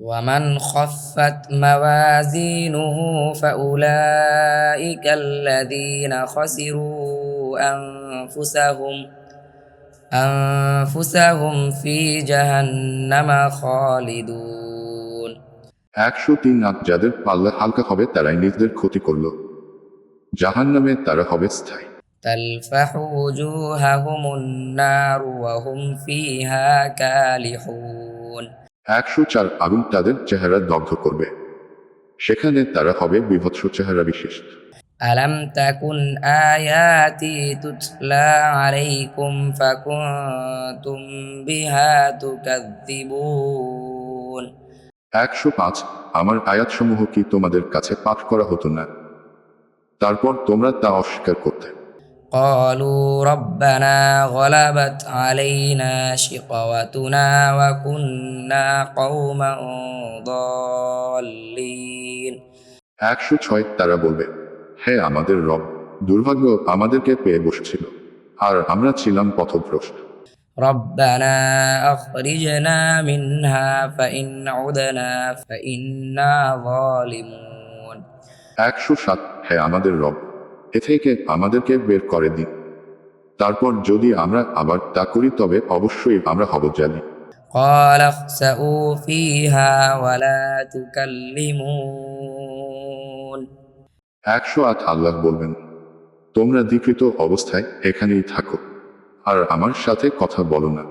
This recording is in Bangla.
ومن خفت موازينه فأولئك الذين خسروا أنفسهم أنفسهم في جهنم خالدون একশো তিন আট যাদের পাল্লা হালকা হবে তারাই নিজেদের ক্ষতি করল জাহান নামে তারা হবে স্থায়ী تلفح وجوههم النار وهم فيها كالحون একশো চার আগুন তাদের চেহারা দগ্ধ করবে সেখানে তারা হবে বিভৎস চেহারা বিশেষ ألم تكن آياتي تتلى عليكم فكنتم بها تكذبون একশো পাঁচ আমার আয়াতসমূহ কি তোমাদের কাছে পাঠ করা হতো না তারপর তোমরা তা অস্বীকার করতে قالوا ربنا غلبت علينا شقوتنا وكنا قوما ضالين একশো ছয় তারা বলবে হে আমাদের রব দুর্ভাগ্য আমাদেরকে পেয়ে বসছিল আর আমরা ছিলাম পথভ্রষ্ট ربنا أخرجنا منها فإن عدنا فإنا ظالمون একশো সাত হে আমাদের রব এ থেকে আমাদেরকে বের করে দিন তারপর যদি আমরা আবার তা করি তবে অবশ্যই আমরা হব জানি قال اخسئوا فيها ولا تكلمون একশো আট আল্লাহ বলবেন তোমরা দ্বিকৃত অবস্থায় এখানেই থাকো আর আমার সাথে কথা বলো না